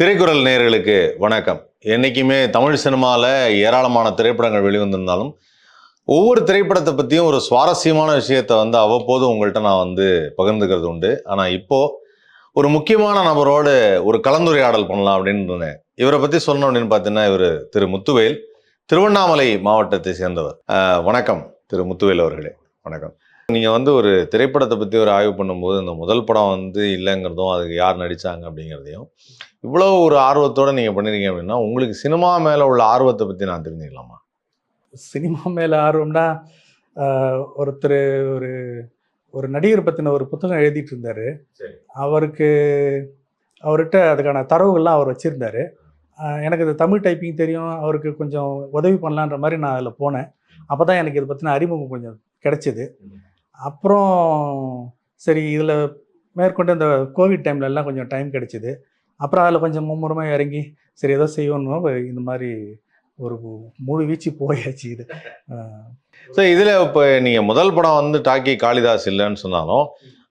திரைக்குறள் நேர்களுக்கு வணக்கம். என்றைக்குமே தமிழ் சினிமாவில் ஏராளமான திரைப்படங்கள் வெளிவந்திருந்தாலும் ஒவ்வொரு திரைப்படத்தை பற்றியும் ஒரு சுவாரஸ்யமான விஷயத்தை வந்து அவ்வப்போது உங்கள்கிட்ட நான் வந்து பகிர்ந்துக்கிறது உண்டு. ஆனால் இப்போது ஒரு முக்கியமான நபரோடு ஒரு கலந்துரையாடல் பண்ணலாம் அப்படின்னு இருந்தேன். இவரை பற்றி சொல்லணும் அப்படின்னு பார்த்தீங்கன்னா இவர் திரு முத்துவேல் திருவண்ணாமலை மாவட்டத்தை சேர்ந்தவர். வணக்கம் திரு முத்துவேல் அவர்களே. வணக்கம். நீங்கள் வந்து ஒரு திரைப்படத்தை பற்றி ஒரு ஆய்வு பண்ணும்போது இந்த முதல் படம் வந்து இல்லைங்கிறதும் அதுக்கு யார் நடித்தாங்க அப்படிங்கிறதையும் இவ்வளோ ஒரு ஆர்வத்தோடு நீங்கள் பண்ணிருக்கீங்க அப்படின்னா உங்களுக்கு சினிமா மேலே உள்ள ஆர்வத்தை பற்றி நான் தெரிஞ்சுக்கலாமா? சினிமா மேலே ஆர்வம்னா ஒருத்தர் ஒரு ஒரு நடிகர் பற்றின ஒரு புத்தகம் எழுதிட்டு இருந்தார். அவருக்கு அவர்கிட்ட அதுக்கான தரவுகள்லாம் அவர் வச்சுருந்தாரு. எனக்கு இது தமிழ் டைப்பிங் தெரியும் அவருக்கு கொஞ்சம் உதவி பண்ணலான்ற மாதிரி நான் அதில் போனேன். அப்போ தான் எனக்கு இதை பற்றின அறிமுகம் கொஞ்சம் கிடைச்சிது. அப்புறம் சரி இதில் மேற்கொண்டு இந்த கோவிட் டைம்ல எல்லாம் கொஞ்சம் டைம் கிடைச்சிது. அப்புறம் அதில் கொஞ்சம் மும்முரமாக இறங்கி சரி ஏதோ செய்யணும் இந்த மாதிரி ஒரு முழு வீச்சு போயாச்சு இது. ஸோ இதில் இப்போ நீங்கள் முதல் படம் வந்து டாக்கி காளிதாஸ் இல்லைன்னு சொன்னாலும்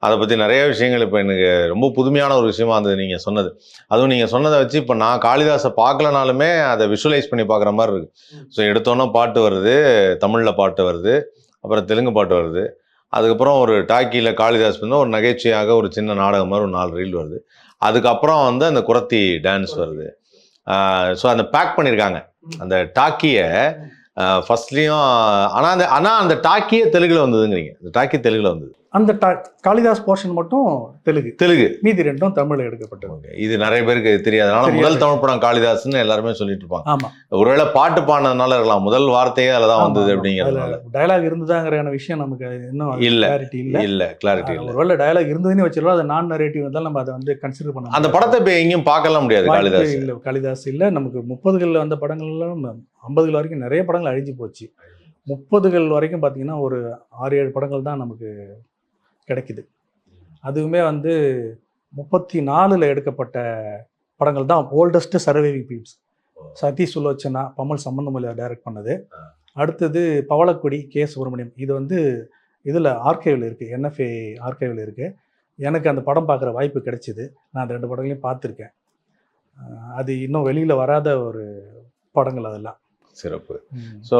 அதை பற்றி நிறைய விஷயங்கள் இப்போ எனக்கு ரொம்ப புதுமையான ஒரு விஷயமா இருந்தது நீங்கள் சொன்னது. அதுவும் நீங்கள் சொன்னதை வச்சு இப்போ நான் காளிதாஸை பார்க்கலனாலுமே அதை விஷுவலைஸ் பண்ணி பார்க்குற மாதிரி இருக்குது ஸோ எடுத்தோன்னே பாட்டு வருது தமிழில் பாட்டு வருது அப்புறம் தெலுங்கு பாட்டு வருது. அதுக்கப்புறம் ஒரு டாக்கியில் காளிதாஸ் வந்து ஒரு நகைச்சுவையாக ஒரு சின்ன நாடகம் மாதிரி ஒரு நாலு ரீல் வருது. அதுக்கப்புறம் வந்து அந்த குரத்தி டான்ஸ் வருது. ஸோ அந்த பேக் பண்ணியிருக்காங்க அந்த டாக்கியை ஃபஸ்ட்லேயும் ஆனால் அந்த ஆனால் அந்த டாக்கியே தெலுங்கில் வந்ததுங்கிறீங்க. அந்த டாக்கி தெலுங்கில் வந்தது. அந்த டா- காளிதாஸ் போர்ஷன் மட்டும் தெலுங்கு. தெலுங்கு. மீதி ரெண்டும் தமிழ்ல எடுக்கப்பட்டது. இது நிறைய பேருக்கு தெரியாது. அதனால தெரியாது. முதல் தமிழ் படம் காளிதாஸ்னு எல்லாருமே சொல்லிட்டு இருப்பாங்க. ஆமா. ஒருவேளை பாட்டு பாடினதுனால இருக்கலாம். முதல் வார்த்தையே அதில் தான் வந்தது அப்படிங்கிறதுனால. டயலாக் இருந்ததாங்கிற விஷயம் நமக்கு இன்னும் இல்ல. கிளாரிட்டி இல்ல. இல்ல கிளாரிட்டி இல்லை. ஒருவேளை டயலாக் இருந்ததுன்னு வச்சிருக்கோம் அது நான் நரேட்டிவ் இருந்தாலும் நம்ம அதை வந்து கன்சிடர் பண்ண அந்த படத்தை இப்போ எங்கேயும் பார்க்கலாம் முடியாது காளிதாஸ். இல்ல காளிதாஸ் இல்ல. நமக்கு முப்பதுகளில் வந்த படங்கள்லாம் ஐம்பதுகள் வரைக்கும் நிறைய படங்கள் அழிஞ்சு போச்சு. முப்பதுகள் வரைக்கும் பார்த்தீங்கன்னா ஒரு ஆறு ஏழு படங்கள் தான் நமக்கு கிடைக்குது. அதுவுமே வந்து முப்பத்தி நாலில் எடுக்கப்பட்ட படங்கள் தான் ஓல்டஸ்ட் சர்வைவிங் ஃபிலிம்ஸ் சதி சுலோச்சனா பமல் சம்பந்தமல்லி டைரக்ட் பண்ணது. அடுத்தது பவளக்கொடி கே சுப்பிரமணியம். இது வந்து இதில் ஆர்கைவில் இருக்குது என்எஃப்ஏ ஆர்கைவில் இருக்குது எனக்கு அந்த படம் பார்க்குற வாய்ப்பு கிடைச்சிது. நான் அந்த ரெண்டு படங்களையும் பார்த்துருக்கேன். அது இன்னும் வெளியில் வராத ஒரு படங்கள் அதெல்லாம். சிறப்பு. ஸோ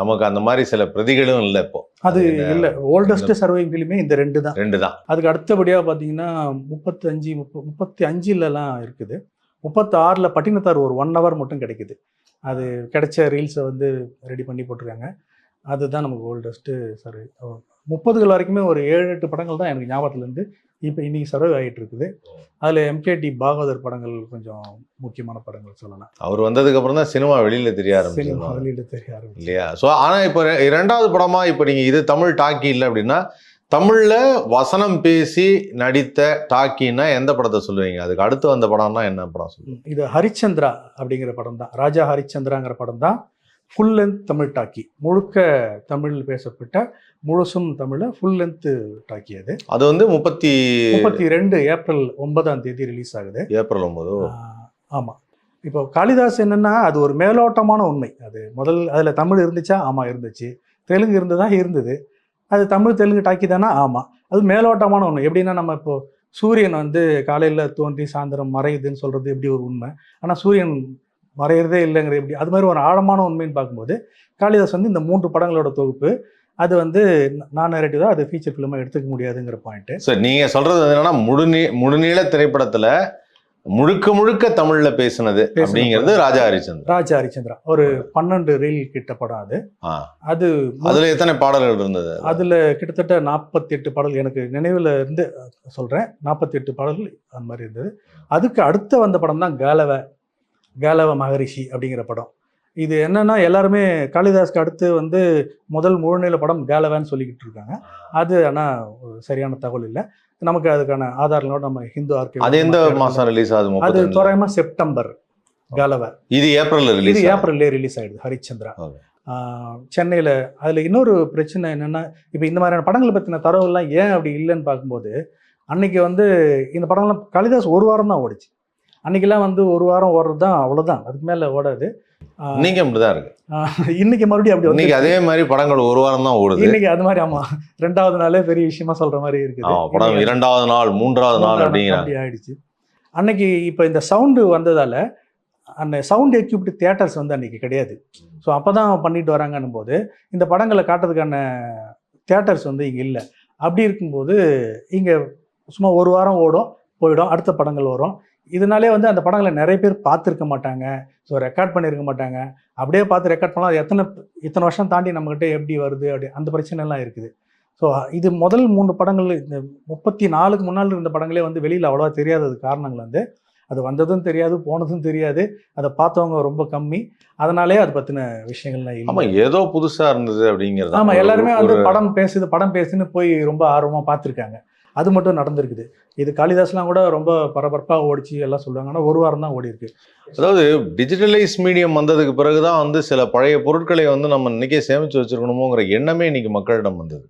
நமக்கு அந்த மாதிரி சில பிரதிகளும் இல்லை இப்போ. அது இல்லை. ஓல்டஸ்ட் சர்வைவிங் ஃபிலிமே இந்த ரெண்டு தான். ரெண்டு தான். அதுக்கு அடுத்தபடியாக பார்த்தீங்கன்னா முப்பத்தஞ்சு முப்ப முப்பத்தி அஞ்சுலலாம் இருக்குது. முப்பத்தி ஆறில் பட்டினத்தார் ஒரு ஒன் ஹவர் மட்டும் கிடைக்குது. அது கிடைச்ச ரீல்ஸை வந்து ரெடி பண்ணி போட்டிருக்காங்க. அதுதான் நமக்கு ஓல்டஸ்ட்டு சர்வே. முப்பதுகள் வரைக்குமே ஒரு ஏழு எட்டு படங்கள் தான் எனக்கு ஞாபகத்துலேருந்து இப்போ இன்னைக்கு சர்வே ஆகிட்டு இருக்குது அதில் எம்கேடி பாகவதர் படங்கள் கொஞ்சம் முக்கியமான படங்கள் சொல்லலாம். அவர் வந்ததுக்கு அப்புறம் தான் சினிமா வெளியில தெரிய சினிமா ஆரம்பிச்சு வெளியில் தெரிய ஆரம்பிச்சு இல்லையா? ஸோ ஆனால் இப்போ இரண்டாவது படமா இப்போ நீங்கள் இது தமிழ் டாக்கி இல்லை அப்படின்னா தமிழில் வசனம் பேசி நடித்த டாக்கின்னா எந்த படத்தை சொல்லுவீங்க? அதுக்கு அடுத்து வந்த படம்னா என்ன படம் சொல்லுவீங்க? இது ஹரிச்சந்திரா அப்படிங்கிற படம் தான் ராஜா ஹரிச்சந்திராங்கிற படம் தான் ஃபுல் லென்த் தமிழ் டாக்கி. முழுக்க தமிழில் பேசப்பட்ட முழுசும் தமிழில் ஃபுல் லென்த் டாக்கி அது. அது வந்து முப்பத்தி முப்பத்தி ரெண்டு ஏப்ரல் ஒன்பதாம் தேதி ரிலீஸ் ஆகுது. ஏப்ரல் ஒன்பது ஆஹ் ஆமா. இப்போ காளிதாஸ் என்னன்னா அது ஒரு மேலோட்டமான உண்மை. அது முதல் அதில் தமிழ் இருந்துச்சா? ஆமாம் இருந்துச்சு. தெலுங்கு இருந்ததா? இருந்தது. அது தமிழ் தெலுங்கு டாக்கி தானா? ஆமாம் அது மேலோட்டமான உண்மை. எப்படின்னா நம்ம இப்போ சூரியன் வந்து காலையில் தோன்றி சாயந்தரம் மறையுதுன்னு சொல்கிறது எப்படி ஒரு உண்மை? ஆனால் சூரியன் மறையிறதே இல்லைங்கிற எப்படி அது மாதிரி ஒரு ஆழமான உண்மைன்னு பார்க்கும்போது காளிதாஸ் வந்து இந்த மூன்று படங்களோட தொகுப்பு அது வந்து நான் நேரட்டிவ் தான் அது ஃபீச்சர் ஃபிலிமாக எடுத்துக்க முடியாதுங்கிற பாயிண்ட்டு சார் நீங்க சொல்றது வந்து என்னன்னா முழுநீ முழுநீள திரைப்படத்துல முழுக்க முழுக்க தமிழ்ல பேசுனது பேசுன அப்படிங்கிறது ராஜா ஹரிச்சந்திரன். ராஜா ஹரிச்சந்திரா ஒரு பன்னெண்டு ரீல் கிட்ட படம் அது. அது அதுல எத்தனை பாடல்கள் இருந்தது? அதுல கிட்டத்தட்ட நாற்பத்தி எட்டு பாடல் எனக்கு நினைவுல இருந்து சொல்றேன் நாற்பத்தி எட்டு பாடல்கள் அந்த மாதிரி இருந்தது. அதுக்கு அடுத்த வந்த படம் தான் காலவ. காலவ மகரிஷி அப்படிங்கிற படம். இது என்னன்னா எல்லாருமே காளிதாஸ்க்கு அடுத்து வந்து முதல் முழுநிலை படம் காலவான்னு சொல்லிக்கிட்டு இருக்காங்க. அது ஆனா ஒரு சரியான தகவல் இல்லை. நமக்கு அதுக்கான ஆதாரங்களோட நம்ம ஹிந்து ஆர்கே அது எந்த மாசம் ரிலீஸ் ஆகுது அது முப்பத்தி ரெண்டுல? தோராயமா செப்டம்பர் காலவ இது ஏப்ரல்ல இது ஏப்ரல்லே ரிலீஸ் ஆயிடுது ஹரிச்சந்திரா. சென்னையில அதுல இன்னொரு பிரச்சனை என்னன்னா இப்போ இந்த மாதிரியான படங்களை பத்தின தரவுலாம் ஏன் அப்படி இல்லைன்னு பார்க்கும்போது அன்னைக்கு வந்து இந்த படம்லாம் காளிதாஸ் ஒரு வாரம் தான் ஓடிச்சு. அன்னைக்கெல்லாம் வந்து ஒரு வாரம் ஓடுறது தான் அவ்வளவுதான். அதுக்கு மேல ஓடாது. இன்னைக்கு அப்படிதான் இருக்கு. இன்னைக்கு மறுபடியும் அப்படி இன்னைக்கு அதே மாதிரி படங்கள் ஒரு வாரம் தான் ஓடுது. இன்னைக்கு அது மாதிரி ஆமா. ரெண்டாவது நாளே பெரிய விஷயமா சொல்ற மாதிரி இருக்குது. படம் இரண்டாவது நாள் மூன்றாவது நாள் மூன்றாவது அப்படிங்கிறாங்க அப்படி ஆயிடுச்சு. அன்னைக்கு இப்போ இந்த சவுண்டு வந்ததால் அந்த சவுண்ட் எக்யூப்டு தியேட்டர்ஸ் வந்து அன்னைக்கு கிடையாது. ஸோ அப்போ தான் பண்ணிட்டு வராங்கன்னும் போது இந்த படங்களை காட்டுறதுக்கான தியேட்டர்ஸ் வந்து இங்கே இல்லை. அப்படி இருக்கும்போது இங்கே சும்மா ஒரு வாரம் ஓடும் போயிடும் அடுத்த படங்கள் வரும். இதனாலே வந்து அந்த படங்களை நிறைய பேர் பார்த்துருக்க மாட்டாங்க. ஸோ ரெக்கார்ட் பண்ணியிருக்க மாட்டாங்க. அப்படியே பார்த்து ரெக்கார்ட் பண்ணலாம் அது எத்தனை இத்தனை வருஷம் தாண்டி நம்மக்கிட்ட எப்படி வருது? அப்படி அந்த பிரச்சனைலாம் இருக்குது. ஸோ இது முதல் மூணு படங்கள் இந்த முப்பத்தி நாலுக்கு முன்னால் இருந்த படங்களே வந்து வெளியில் அவ்வளோவா தெரியாதது காரணங்கள் வந்து அது வந்ததும் தெரியாது போனதும் தெரியாது. அதை பார்த்தவங்க ரொம்ப கம்மி. அதனாலே அது பற்றின விஷயங்கள்லாம் இல்லை. ஏதோ புதுசா இருந்தது அப்படிங்கிறது ஆமாம் எல்லாருமே வந்து படம் பேசுது படம் பேசுன்னு போய் ரொம்ப ஆர்வமாக பார்த்துருக்காங்க. அது மட்டும் நடந்திருக்குது. இது காளிதாஸ்லாம் கூட ரொம்ப பரபரப்பாக ஓடிச்சு எல்லாம் சொல்லுவாங்க. ஆனால் ஒரு வாரம் தான் ஓடி இருக்கு அதாவது டிஜிட்டலைஸ் மீடியம் வந்ததுக்கு பிறகு தான் வந்து சில பழைய பொருட்களை வந்து நம்ம இன்றைக்கே சேமித்து வச்சுருக்கணுமோங்கிற எண்ணமே இன்றைக்கி மக்களிடம் வந்தது.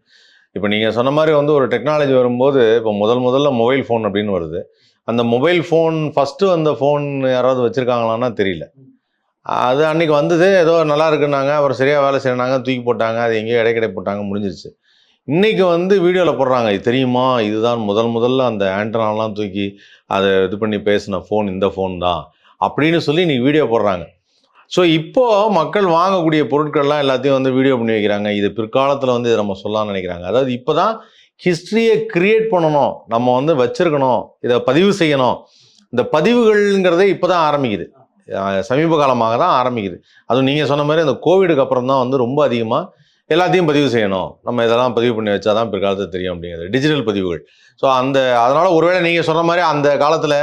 இப்போ நீங்கள் சொன்ன மாதிரி வந்து ஒரு டெக்னாலஜி வரும்போது இப்போ முதல் முதல்ல மொபைல் ஃபோன் அப்படின்னு வருது. அந்த மொபைல் ஃபோன் ஃபஸ்ட்டு அந்த ஃபோன் யாராவது வச்சுருக்காங்களான்னா தெரியல. அது அன்னைக்கு வந்தது ஏதோ நல்லா இருக்குன்னாங்க அப்புறம் சரியாக வேலை செய்யணாங்க தூக்கி போட்டாங்க அது எங்கேயோ இடைக்கிடை போட்டாங்க முடிஞ்சிருச்சு. இன்றைக்கி வந்து வீடியோவில் போடுறாங்க இது தெரியுமா? இதுதான் முதல் முதல்ல அந்த ஆண்டனாலாம் தூக்கி அதை இது பண்ணி பேசின ஃபோன் இந்த ஃபோன் தான் அப்படின்னு சொல்லி இன்றைக்கி வீடியோ போடுறாங்க. ஸோ இப்போ மக்கள் வாங்கக்கூடிய பொருட்கள்லாம் எல்லாத்தையும் வந்து வீடியோ பண்ணி வைக்கிறாங்க. இது பிற்காலத்தில் வந்து இதை நம்ம சொல்லலாம்னு நினைக்கிறாங்க. அதாவது இப்போ தான் ஹிஸ்ட்ரியை க்ரியேட் பண்ணணும். நம்ம வந்து வச்சுருக்கணும். இதை பதிவு செய்யணும். இந்த பதிவுகள்ங்கிறதே இப்போ தான் ஆரம்பிக்குது சமீப காலமாக தான் ஆரம்பிக்குது. அதுவும் நீங்கள் சொன்ன மாதிரி அந்த கோவிடுக்கு அப்புறம் தான் வந்து ரொம்ப அதிகமாக எல்லாத்தையும் பதிவு செய்யணும். நம்ம இதெல்லாம் பதிவு பண்ணி வச்சா தான் பிற்காலத்தில் தெரியும் அப்படிங்கிறது. டிஜிட்டல் பதிவுகள். ஸோ அந்த அதனால் ஒருவேளை நீங்கள் சொன்ன மாதிரி அந்த காலத்தில்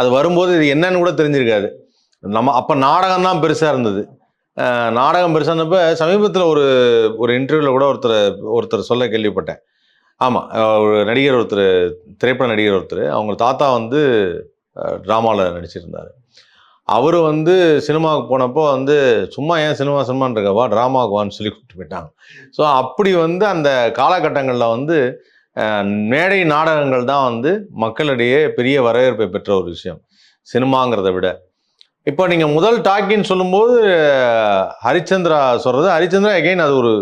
அது வரும்போது இது என்னன்னு கூட தெரிஞ்சிருக்காது. நம்ம அப்போ நாடகம் தான் பெருசாக இருந்தது. நாடகம் பெருசாக சமீபத்தில் ஒரு ஒரு இன்டர்வியூவில் கூட ஒருத்தர் ஒருத்தர் சொல்ல கேள்விப்பட்டேன். ஆமாம் ஒரு நடிகர் ஒருத்தர் திரைப்பட நடிகர் ஒருத்தர். அவங்க தாத்தா வந்து ட்ராமாவில் நடிச்சிருந்தார். அவர் வந்து சினிமாவுக்கு போனப்போ வந்து சும்மா ஏன் சினிமா சினிமான்னு இருக்கவா ட்ராமாவுக்கு வான்னு சொல்லி கூப்பிட்டு போயிட்டாங்க. ஸோ அப்படி வந்து அந்த காலகட்டங்களில் வந்து மேடை நாடகங்கள் தான் வந்து மக்களிடையே பெரிய வரவேற்பை பெற்ற ஒரு விஷயம் சினிமாங்கிறத விட. இப்போ நீங்கள் முதல் டாக்கின்னு சொல்லும்போது ஹரிச்சந்திரா சொல்கிறது ஹரிச்சந்திரா எகைன் அது ஒரு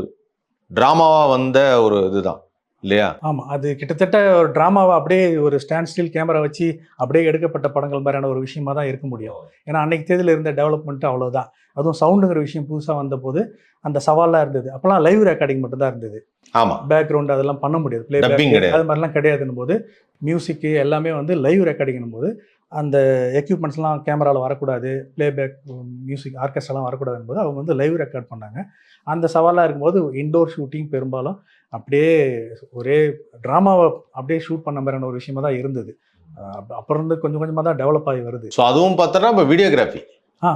ட்ராமாவாக வந்த ஒரு இதுதான். இல்லையா? ஆமாம் அது கிட்டத்தட்ட ஒரு ட்ராமாவை அப்படியே ஒரு ஸ்டாண்ட் ஸ்டில் கேமரா வச்சு அப்படியே எடுக்கப்பட்ட படங்கள் மாதிரியான ஒரு விஷயமா தான் இருக்க முடியும். ஏன்னா அன்னைக்கு தேதியில் இருந்த டெவலப்மெண்ட் அவ்வளோதான் அதுவும் சவுண்டுங்கிற விஷயம் புதுசாக வந்தபோது அந்த சவாலாக இருந்தது. அப்போலாம் லைவ் ரெக்கார்டிங் மட்டும் தான் இருந்தது. ஆமாம் பேக்ரவுண்ட் அதெல்லாம் பண்ண முடியாது. ப்ளே. அது மாதிரிலாம் கிடையாதுன்னும் போது மியூசிக்கு எல்லாமே வந்து லைவ் ரெக்கார்டிங்னும் போது அந்த எக்யூப்மெண்ட்ஸ்லாம் கேமராவில் வரக்கூடாது ப்ளேபேக் மியூசிக் ஆர்கெஸ்ட்ராலாம் வரக்கூடாதுன்னு போது அவங்க வந்து லைவ் ரெக்கார்ட் பண்ணாங்க. அந்த சவாலாக இருக்கும்போது இன்டோர் ஷூட்டிங் பெரும்பாலும் அப்படியே ஒரே ட்ராமாவை அப்படியே ஷூட் பண்ண மாதிரியான ஒரு விஷயமா தான் இருந்தது அப்புறம் இருந்து கொஞ்சம் கொஞ்சமாக தான் டெவலப் ஆகி வருது ஸோ அதுவும் பார்த்தோன்னா இப்போ வீடியோகிராஃபி ஆ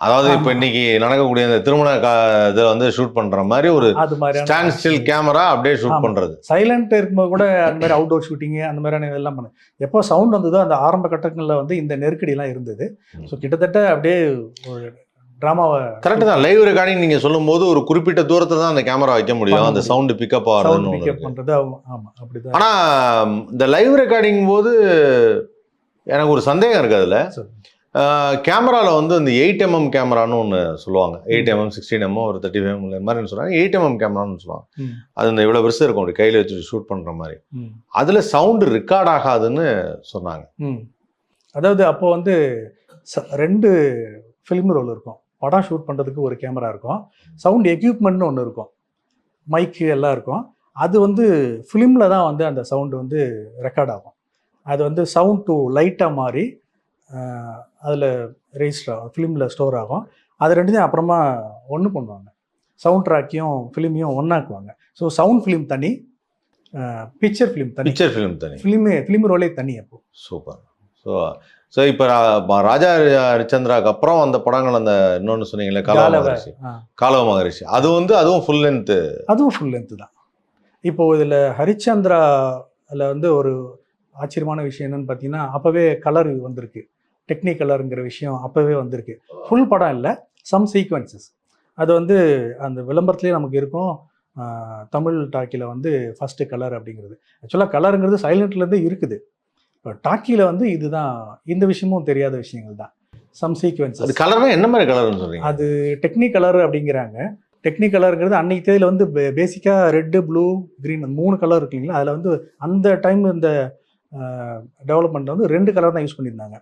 அதாவது இப்போ. இன்னைக்கு நடக்கக்கூடிய இந்த திருமண கா இதை வந்து ஷூட் பண்ணுற மாதிரி ஒரு அது மாதிரியான ஸ்டாண்ட் ஸ்டில் கேமரா அப்படியே ஷூட் ஆமா. பண்ணுறது சைலண்ட் இருக்கும்போது கூட அந்த மாதிரி அவுட்டோர் ஷூட்டிங்கு அந்த மாதிரியான இதெல்லாம் பண்ணு எப்போ சவுண்ட் வந்ததோ அந்த ஆரம்ப கட்டங்களில் வந்து இந்த நெருக்கடிலாம் இருந்தது. ஸோ கிட்டத்தட்ட அப்படியே ஒரு ட்ராமாவை கரெக்டு தான். லைவ் ரெக்கார்டிங் நீங்கள் சொல்லும்போது ஒரு குறிப்பிட்ட தூரத்தில் தான் அந்த கேமரா வைக்க முடியும். அந்த. சவுண்டு பிக்கப் ஒன்று பிக்கப் பண்ணுறது ஆமாம் அப்படிதான். ஆனால் இந்த லைவ் ரெக்கார்டிங் போது எனக்கு ஒரு சந்தேகம் இருக்கு அதில். கேமராவில் வந்து இந்த எயிட் எம்எம் கேமரான்னு ஒன்று சொல்லுவாங்க. எயிட் எம்எம் சிக்ஸ்டீன் எம்எம் ஒரு தேர்ட்டி ஃபைவ் இந்த மாதிரி சொல்லுவாங்க. எயிட் எம்எம் கேமரான்னு சொல்லுவாங்க. அது இந்த இவ்வளோ பெருசு இருக்கும் அப்படி கையில் வச்சு ஷூட் பண்ணுற மாதிரி. அதில் சவுண்டு ரெக்கார்ட் ஆகாதுன்னு சொன்னாங்க. அதாவது அப்போ வந்து ரெண்டு ஃபிலிம் ரோல் இருக்கும். படம் ஷூட் பண்ணுறதுக்கு ஒரு கேமரா இருக்கும். சவுண்ட் எக்யூப்மெண்ட்னு ஒன்று இருக்கும். மைக்கு எல்லாம் இருக்கும். அது வந்து ஃபிலிமில் தான் வந்து அந்த சவுண்டு வந்து ரெக்கார்ட் ஆகும். அது வந்து சவுண்ட் டு லைட்டாக மாறி அதில் ரெஜிஸ்டர் ஆகும். ஃபிலிமில் ஸ்டோர் ஆகும். அது ரெண்டுத்தையும் அப்புறமா ஒன்று பண்ணுவாங்க. சவுண்ட் ட்ராக்கையும் ஃபிலிமையும் ஒன்றாக்குவாங்க ஸோ சவுண்ட் ஃபிலிம் தனி பிக்சர் ஃபிலிம் தனி. பிக்சர் ஃபிலிம் தனி. ஃபிலிமே ஃபிலிம் ரோலே தனி அப்போ. சூப்பர் ஸோ ஸோ இப்போ ராஜா ஹரிச்சந்திராக்கு அப்புறம் அந்த படங்கள் அந்த இன்னொன்று சொன்னீங்களே காலவ. மகரிஷி. காலவ மகரிஷி. அது வந்து அதுவும் ஃபுல் லென்த்து அதுவும் ஃபுல் லென்த்து தான். இப்போ இதில் ஹரிச்சந்திரா அதில் வந்து ஒரு ஆச்சரியமான விஷயம் என்னன்னு பார்த்தீங்கன்னா அப்போவே கலர் வந்திருக்கு. டெக்னிக் கலருங்கிற விஷயம் அப்போவே வந்திருக்கு. ஃபுல் படம் இல்லை சம் சீக்வன்சஸ் அது வந்து அந்த விளம்பரத்துலேயே நமக்கு இருக்கும் தமிழ் டாக்கியில் வந்து ஃபஸ்ட்டு கலர் அப்படிங்கிறது. ஆக்சுவலாக கலருங்கிறது சைலண்ட்லேருந்து இருக்குது. டாக்கியில் வந்து இதுதான் இந்த விஷயமும் தெரியாத விஷயங்கள் தான். சம் அது சீக்வன்சஸ் கலர்னா என்ன மாதிரி கலர்னு சொல்றீங்க? அது டெக்னிக் கலர் அப்படிங்கிறாங்க. டெக்னிக் கலருங்கிறது அன்னைக்கு தேதியில் வந்து பேசிக்காக ரெட்டு ப்ளூ க்ரீன் மூணு கலர் இருக்கு இல்லைங்களா? அதில் வந்து அந்த டைம் இந்த டெவலப்மெண்ட் வந்து ரெண்டு கலர் தான் யூஸ் பண்ணியிருந்தாங்க.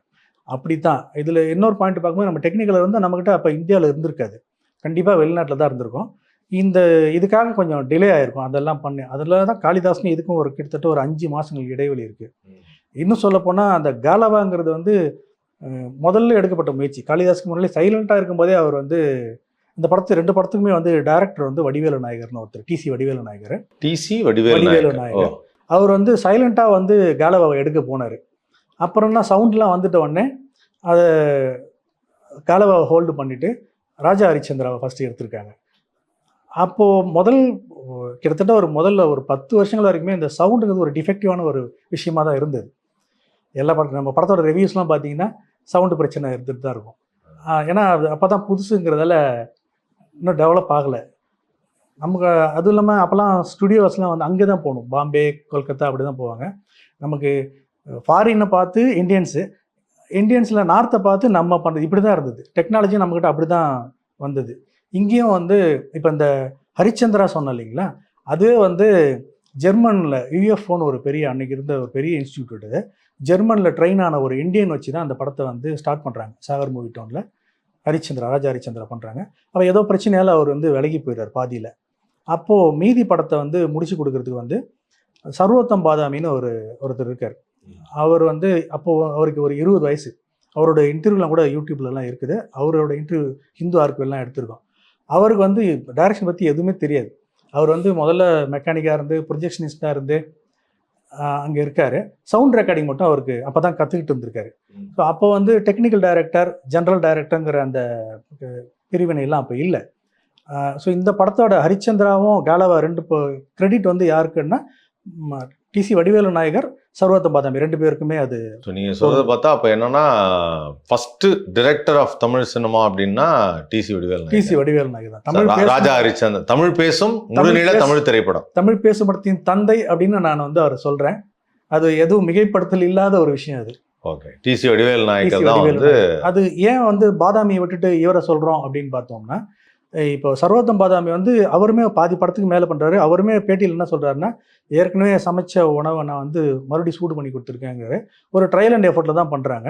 அப்படி தான் இதில் இன்னொரு பாயிண்ட் பார்க்கும்போது நம்ம டெக்னிக்கல் வந்து நம்மக்கிட்ட அப்போ இந்தியாவில் இருந்திருக்காது. கண்டிப்பாக வெளிநாட்டில் தான் இருந்திருக்கும். இந்த இதுக்காக கொஞ்சம் டிலே ஆயிருக்கும். அதெல்லாம் பண்ணி அதில் தான் காளிதாஸ்னு இதுக்கும் ஒரு கிட்டத்தட்ட ஒரு அஞ்சு மாதங்கள் இடைவெளி இருக்குது இன்னும் சொல்லப்போனால் அந்த காலவாங்கிறது வந்து முதல்ல எடுக்கப்பட்ட முயற்சி. காளிதாஸ்க்கு முன்னாடி சைலண்ட்டாக இருக்கும்போதே அவர் வந்து இந்த படத்து ரெண்டு படத்துக்குமே வந்து டைரக்டர் வந்து வடிவேலு நாயகர்னு ஒருத்தர் டிசி வடிவேலு நாயகர். டிசி வடிவேலு வடிவேலு நாயகர். அவர் வந்து சைலண்ட்டாக வந்து காலவாவை எடுக்க போனார். அப்புறம்னா சவுண்ட்லாம் வந்துட்ட உடனே அதை காலவாவை ஹோல்டு பண்ணிவிட்டு ராஜா ஹரிச்சந்திராவை ஃபஸ்ட்டு எடுத்திருக்காங்க. அப்போது முதல் கிட்டத்தட்ட ஒரு முதல்ல ஒரு பத்து வருஷங்கள் வரைக்குமே இந்த சவுண்டுங்கிறது ஒரு டிஃபெக்டிவான ஒரு விஷயமா தான் இருந்தது. எல்லா படத்தில் நம்ம படத்தோட ரிவ்யூஸ்லாம் பார்த்தீங்கன்னா சவுண்டு பிரச்சனை இருந்துட்டு தான் இருக்கும். ஏன்னா அது அப்போ தான் புதுசுங்கிறதால இன்னும் டெவலப் ஆகலை. நமக்கு அதுவும் இல்லாமல் அப்போல்லாம் ஸ்டுடியோஸ்லாம் வந்து அங்கே தான் போகணும். பாம்பே கொல்கத்தா அப்படி தான் போவாங்க. நமக்கு ஃபாரினை பார்த்து இந்தியன்ஸு இந்தியன்ஸில் நார்த்தை பார்த்து நம்ம பண்ணுறது இப்படி தான் இருந்தது. டெக்னாலஜி நம்மக்கிட்ட அப்படி தான் வந்தது. இங்கேயும் வந்து இப்போ இந்த ஹரிச்சந்திரா சொன்ன இல்லைங்களா? அதுவே வந்து ஜெர்மனில் யூஎஃப்ஓன்னு ஒரு பெரிய அன்னைக்கு இருந்த ஒரு பெரிய இன்ஸ்டியூட் அது. ஜெர்மனில் ட்ரெயின் ஆன ஒரு இந்தியன் வச்சு தான் அந்த படத்தை வந்து ஸ்டார்ட் பண்ணுறாங்க சாகர் மூவி டோனில் ஹரிச்சந்திரா ராஜா ஹரிச்சந்திரா பண்ணுறாங்க அவள் ஏதோ பிரச்சனையால் அவர் வந்து விலகி போயிடுறார் பாதியில். அப்போது மீதி படத்தை வந்து முடிச்சு கொடுக்கறதுக்கு வந்து சர்வோத்தம் பாதாமின்னு ஒரு ஒருத்தர் இருக்கார். அவர் வந்து அப்போது அவருக்கு ஒரு இருபது வயசு. அவரோட இன்டர்வியூலாம் கூட யூடியூப்லலாம் இருக்குது. அவரோட இன்டர்வியூ ஹிந்து ஆர்க்குவெல்லாம் எடுத்திருக்கோம். அவருக்கு வந்து டைரக்ஷன் பற்றி எதுவுமே தெரியாது. அவர் வந்து முதல்ல மெக்கானிக்காக இருந்து ப்ரொஜெக்ஷனிஸ்டாக இருந்து அங்கே இருக்கார். சவுண்ட் ரெக்கார்டிங் மட்டும் அவருக்கு அப்போ தான் கற்றுக்கிட்டு இருந்திருக்காரு ஸோ அப்போ வந்து டெக்னிக்கல் டைரக்டர் ஜென்ரல் டைரக்டருங்கிற அந்த அஹ், பிரிவினை எல்லாம் அப்போ இல்லை. ஸோ இந்த படத்தோட ஹரிச்சந்திராவும் காலவா ரெண்டு கிரெடிட் வந்து யாருக்குன்னா டிசி வடிவேலு நாயகர் சர்வத்த பாதாமி. ரெண்டு பேருக்குமே அது ஸோ நீங்கள் சொல்றதை பார்த்தா அப்போ என்னன்னா first director of Tamil cinema அப்படின்னா டிசி வடிவேலு நாயகர். டிசி வடிவேலு நாயகர் தான். தமிழ் ராஜா ஹரிச்சந்திரன். தமிழ் பேசும் முழுநீள பேசு- தமிழ் திரைப்படம். தமிழ் பேசும் படத்தின் தந்தை அப்படின்னு நான் வந்து அவர் சொல்றேன். அது எதுவும் மிகைப்படுத்தல் இல்லாத ஒரு விஷயம் அது. ஓகே டிசி வடிவேல் நாயக்கர் TC தான் வந்து நாயகர். அது ஏன் வந்து பாதாமியை விட்டுட்டு இவரை சொல்றோம் அப்படின்னு பார்த்தோம்னா இப்போ சர்வோத்தம் பாதாமி வந்து அவருமே பாதி படத்துக்கு மேலே பண்ணுறாரு அவருமே பேட்டியில் என்ன சொல்கிறாருன்னா ஏற்கனவே சமைச்ச உணவை நான் வந்து மறுபடியும் சூடு பண்ணி கொடுத்துருக்கேங்கிற ஒரு ட்ரையல் அண்ட் எஃபர்ட்டில் தான் பண்ணுறாங்க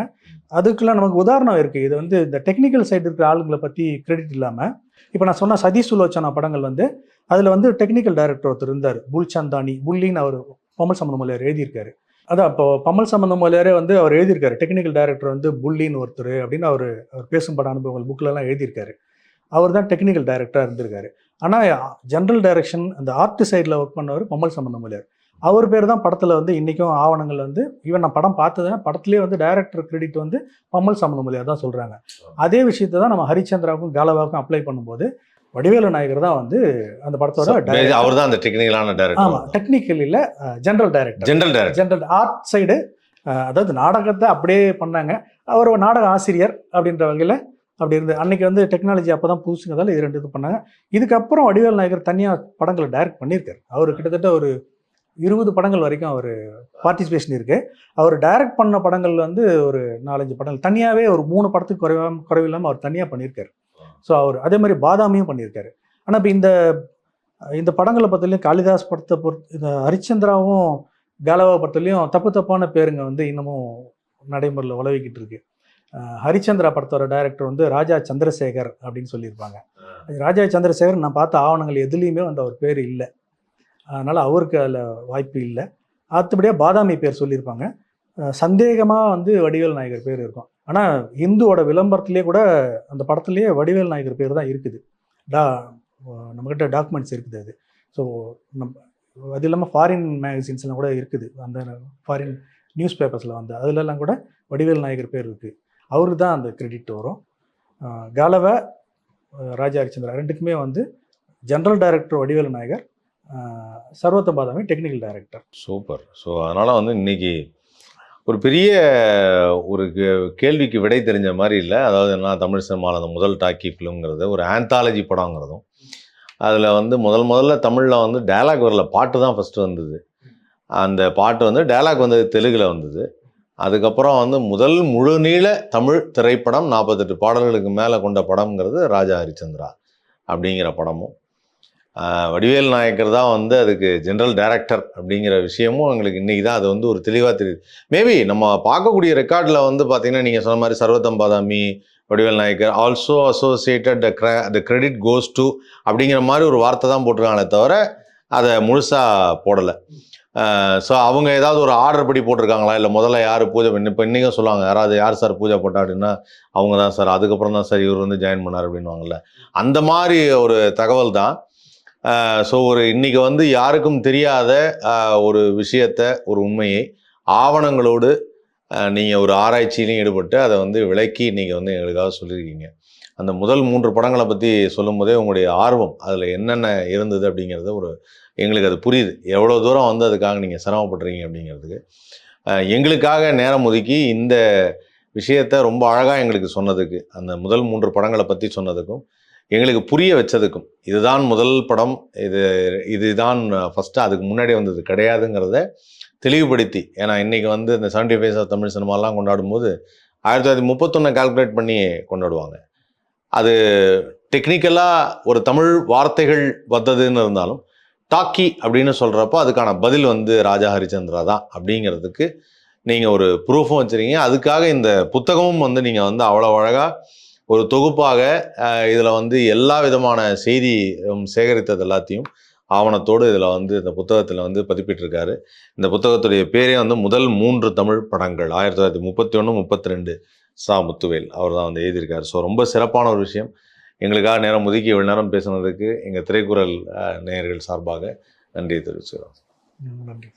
அதுக்கெல்லாம் நமக்கு உதாரணம் இருக்குது இது வந்து இந்த டெக்னிக்கல் சைடு இருக்கிற ஆளுங்களை பற்றி கிரெடிட் இல்லாமல் இப்போ நான் சொன்ன சதீஷ் சுலோச்சனா படங்கள் வந்து அதில் வந்து டெக்னிக்கல் டைரக்டர் ஒருத்தர் இருந்தார். புல் சந்தானி புல்லின்னு அவர் பமல் சம்பந்தமலையார் எழுதியிருக்காரு. அதான் இப்போ பமல் சம்பந்தமலையாரே வந்து அவர் எழுதியிருக்காரு. டெக்னிக்கல் டைரக்டர் வந்து புல்லின்னு ஒருத்தர் அப்படின்னு அவர் அவர் பேசும் பட அனுபவங்கள் புக்கிலலாம் எழுதியிருக்காரு. அவர் தான் டெக்னிக்கல் டைரக்டராக இருந்திருக்காரு. ஆனால் ஜென்ரல் டைரக்ஷன் அந்த ஆர்ட் சைடில் ஒர்க் பண்ணவர் பமல் சம்பந்தமலையார் அவர் பேர் தான் படத்தில் வந்து இன்றைக்கும் ஆவணங்கள் வந்து ஈவன் நான் படம் பார்த்ததேன் படத்துலேயே வந்து டைரக்டர் கிரெடிட் வந்து பம்மல் சம்பந்தமலையார் தான் சொல்கிறாங்க அதே விஷயத்தை தான் நம்ம ஹரிச்சந்திராவுக்கும் காலவாவுக்கும் அப்ளை பண்ணும்போது வடிவேலு நாயகர் தான் வந்து அந்த படத்தோட அவர் தான் அந்த டெக்னிக்கலான ஆமாம் டைரக்டர் டெக்னிக்கல் இல்லை general director general director general art side அதாவது நாடகத்தை அப்படியே பண்ணாங்க. அவர் நாடக ஆசிரியர் அப்படின்ற வகையில் அப்படி இருந்து அன்னைக்கு வந்து டெக்னாலஜி அப்போ தான் புதுசுங்கிறதால இது ரெண்டு இது பண்ணாங்க. இதுக்கப்புறம் வடிவேல் நாயகர் தனியாக படங்களை டைரக்ட் பண்ணியிருக்காரு. அவர் கிட்டத்தட்ட ஒரு இருபது படங்கள் வரைக்கும் அவர் பார்ட்டிசிபேஷன் இருக்கு. அவர் டைரக்ட் பண்ண படங்கள் வந்து ஒரு நாலஞ்சு படங்கள். தனியாகவே ஒரு மூணு படத்துக்கு குறைவாம குறைவில்லாமல் அவர் தனியாக பண்ணியிருக்காரு. ஸோ அவர் அதே மாதிரி பாதாமியும் பண்ணியிருக்காரு. ஆனால் இப்போ இந்த இந்த படங்களை பொறுத்தவரையும் காளிதாஸ் படத்தை பொறுத்த இந்த ஹரிச்சந்திராவும் காலவா படத்துலையும் தப்பு தப்பான பேருங்க வந்து இன்னமும் நடைமுறையில் உலவிக்கிட்டு இருக்கு. ஹரிச்சந்திரா படத்தோட டைரக்டர் வந்து ராஜா சந்திரசேகர் அப்படின்னு சொல்லியிருப்பாங்க. ராஜா சந்திரசேகர் நான் பார்த்த ஆவணங்கள் எதுலேயுமே வந்து அவர் பேர் இல்லை. அதனால் அவருக்கு அதில் வாய்ப்பு இல்லை. அடுத்தபடியாக பாதாமி பேர் சொல்லியிருப்பாங்க. சந்தேகமாக வந்து வடிவேல் நாயகர் பேர் இருக்கும். ஆனால் இந்துவோட விளம்பரத்திலே கூட அந்த படத்துலேயே வடிவேல் நாயகர் பேர் தான் இருக்குது. டா நம்மக்கிட்ட டாக்குமெண்ட்ஸ் இருக்குது அது. ஸோ நம் அது இல்லாமல் ஃபாரின் மேகசின்ஸ்லாம் கூட இருக்குது. அந்த ஃபாரின் நியூஸ் பேப்பர்ஸில் வந்து. அதுலலாம் கூட வடிவேல் நாயகர் பேர் இருக்குது அவருக்கு தான் அந்த கிரெடிட் வரும். கலவை காலவ ராஜா ஹரிச்சந்திரா ரெண்டுக்குமே வந்து ஜென்ரல் டைரக்டர் வடிவேலு நாயகர் சர்வத்த Badami technical director super so அதனால் வந்து இன்னைக்கு ஒரு பெரிய ஒரு கே- கேள்விக்கு விடை தெரிஞ்ச மாதிரி இல்லை. அதாவது என்ன தமிழ் சினிமாவில் அந்த முதல் டாக்கி ஃபிலிம்ங்கிறது ஒரு ஆந்தாலஜி படங்கிறதும் அதில் வந்து முதல் முதல்ல தமிழில் வந்து டைலாக் வரல. பாட்டு தான் ஃபஸ்ட்டு வந்தது. அந்த பாட்டு வந்து டைலாக் வந்தது தெலுங்கில் வந்தது. அதுக்கப்புறம் வந்து முதல் முழுநீள தமிழ் திரைப்படம் நாற்பத்தெட்டு பாடல்களுக்கு மேலே கொண்ட படம்ங்கிறது ராஜா ஹரிச்சந்திரா அப்படிங்கிற படமும். வடிவேல் நாயக்கர் தான் வந்து அதுக்கு ஜென்ரல் டைரக்டர் அப்படிங்கிற விஷயமும் எங்களுக்கு இன்றைக்கி தான் அது வந்து ஒரு தெளிவாக தெரியுது. மேபி நம்ம பார்க்கக்கூடிய ரெக்கார்டில் வந்து பார்த்திங்கன்னா நீங்கள் சொன்ன மாதிரி Sarvottam Badami Vadivel Naicker also associated the credit goes to அப்படிங்கிற மாதிரி ஒரு வார்த்தை தான் போட்டிருக்காங்களே தவிர அதை முழுசாக போடலை. ஸோ அவங்க ஏதாவது ஒரு ஆர்டர் படி போட்டிருக்காங்களா? இல்லை முதல்ல யார் பூஜை பண்ணி இப்போ இன்றைக்கும் சொல்லுவாங்க யாராவது யார் சார் பூஜை போட்டா அப்படின்னா அவங்க தான் சார் அதுக்கப்புறம் தான் சார் இவர் வந்து ஜாயின் பண்ணார் அப்படின்வாங்கல்ல அந்த மாதிரி ஒரு தகவல் தான். ஸோ ஒரு இன்றைக்கி வந்து யாருக்கும் தெரியாத ஒரு விஷயத்த ஒரு உண்மையை ஆவணங்களோடு நீங்கள் ஒரு ஆராய்ச்சியிலையும் ஈடுபட்டு அதை வந்து விளக்கி நீங்கள் வந்து எங்களுக்காக சொல்லியிருக்கீங்க. அந்த முதல் மூன்று படங்களை பற்றி சொல்லும்போதே உங்களுடைய ஆர்வம் அதில் என்னென்ன இருந்தது அப்படிங்கிறது ஒரு எங்களுக்கு அது புரியுது. எவ்வளோ தூரம் வந்து அதுக்காக நீங்கள் சிரமப்படுறீங்க அப்படிங்கிறதுக்கு. எங்களுக்காக நேரம் ஒதுக்கி இந்த விஷயத்த ரொம்ப அழகாக எங்களுக்கு சொன்னதுக்கு அந்த முதல் மூன்று படங்களை பற்றி சொன்னதுக்கும் எங்களுக்கு புரிய வச்சதுக்கும் இதுதான் முதல் படம் இது இதுதான் ஃபஸ்ட்டு அதுக்கு முன்னாடி வந்தது கிடையாதுங்கிறத தெளிவுபடுத்தி ஏன்னா இன்றைக்கி வந்து இந்த செவன்டி ஃபைவ் ஆஃப் தமிழ் சினிமாலாம் கொண்டாடும் போது ஆயிரத்தி தொள்ளாயிரத்தி முப்பத்தொன்னு கால்குலேட் பண்ணி கொண்டாடுவாங்க. அது டெக்னிக்கலாக ஒரு தமிழ் வார்த்தைகள் வந்ததுன்னு இருந்தாலும் டாக்கி அப்படின்னு சொல்கிறப்போ அதுக்கான பதில் வந்து ராஜா ஹரிச்சந்திரா தான் அப்படிங்கிறதுக்கு நீங்கள் ஒரு ப்ரூஃபும் வச்சுருக்கீங்க. அதுக்காக இந்த புத்தகமும் வந்து நீங்கள் வந்து அவ்வளோ அழகாக ஒரு தொகுப்பாக இதில் வந்து எல்லா விதமான செய்தி சேகரித்தது எல்லாத்தையும் ஆவணத்தோடு இதில் வந்து இந்த புத்தகத்தில் வந்து பதிப்பிட்டிருக்காரு. இந்த புத்தகத்துடைய பேரே வந்து முதல் மூன்று தமிழ் படங்கள் ஆயிரத்தி தொள்ளாயிரத்தி முப்பத்தி ஒன்று முப்பத்தி ரெண்டு சா முத்துவேல் அவர் தான் வந்து எழுதியிருக்காரு. ஸோ ரொம்ப சிறப்பான ஒரு விஷயம். எங்களுக்காக நேரம் ஒதுக்கி இவ்வளோ நேரம் பேசுனதுக்கு எங்கள் திரைக்குறள் நேயர்கள் சார்பாக நன்றியை தெரிவிச்சுக்கிறோம். நன்றி.